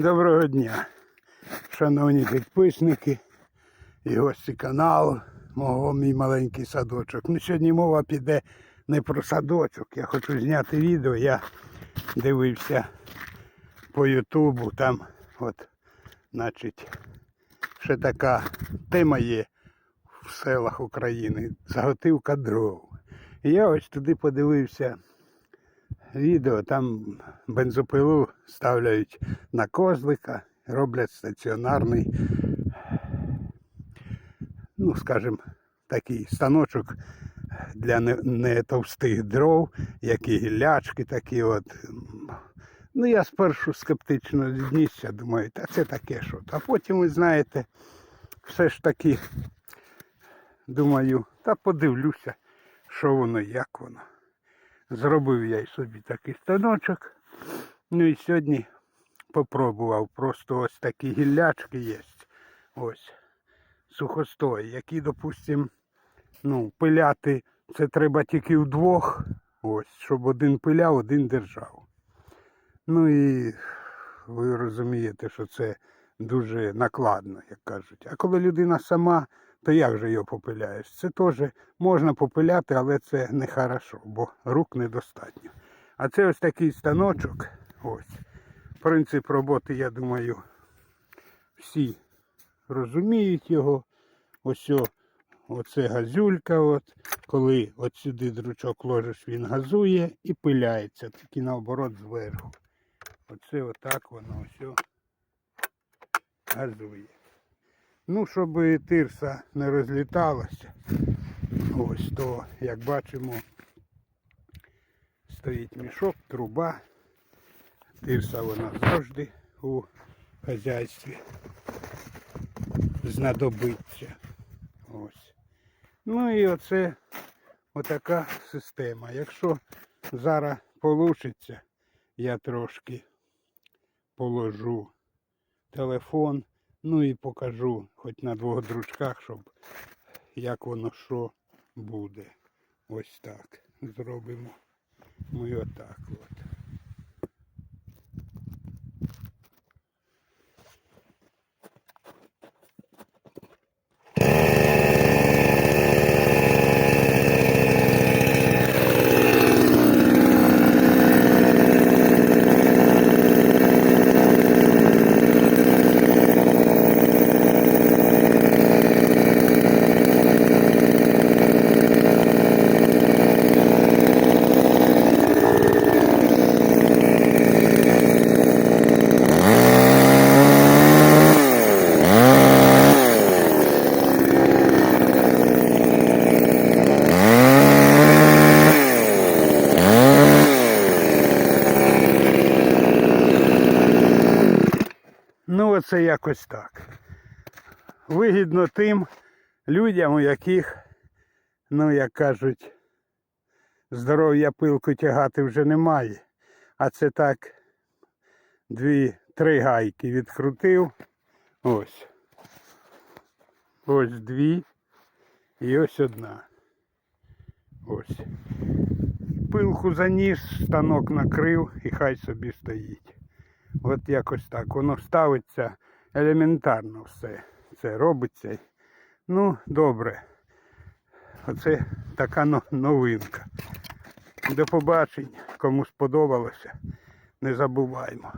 Доброго дня, шановні підписники і гості каналу, мого мій маленький садочок. Ну, сьогодні мова піде не про садочок. Я хочу зняти відео. Я дивився по Ютубу, там от, значить, ще така тема є в селах України. Заготівка дров. І я ось туди подивився відео, там бензопилу ставляють на козлика, роблять стаціонарний, ну, скажімо, такий станочок для не, не товстих дров, які гіллячки такі от. Ну, я спершу скептично віднісся, думаю, та це таке що. А потім, ви знаєте, все ж таки, думаю, та подивлюся, що воно, як воно. Зробив я собі такий станочок. Ну і сьогодні попробував. Просто ось такі гіллячки є. Ось. Сухостої, які, допустим, ну, пиляти це треба тільки вдвох. Ось, щоб один пиляв, один держав. Ну і ви розумієте, що це дуже накладно, як кажуть. А коли людина сама, то як же його попиляєш? Це теж можна попиляти, але це не хорошо, бо рук недостатньо. А це ось такий станочок. Ось. Принцип роботи, я думаю, всі розуміють його. Ось оце газюлька. От. Коли от сюди дручок ложиш, він газує і пиляється, тільки наоборот зверху. Оце отак воно все газує. Ну, щоб тирса не розліталася, ось то, як бачимо, стоїть мішок, труба. Тирса вона завжди у хазяйстві знадобиться. Ось. Ну і оце отака система. Якщо зараз получиться, я трошки положу телефон, ну і покажу хоч на двох дручках, щоб як воно що буде. Ось так зробимо. Ми отак от. Ну, оце якось так. Вигідно тим людям, у яких, ну, як кажуть, здоров'я пилку тягати вже немає. А це так дві-три гайки відкрутив. Ось. Ось дві і ось одна. Ось. Пилку заніс, станок накрив і хай собі стоїть. От якось так. Воно ставиться елементарно все. Це робиться. Ну, добре. Оце така новинка. До побачення. Кому сподобалося, не забуваємо.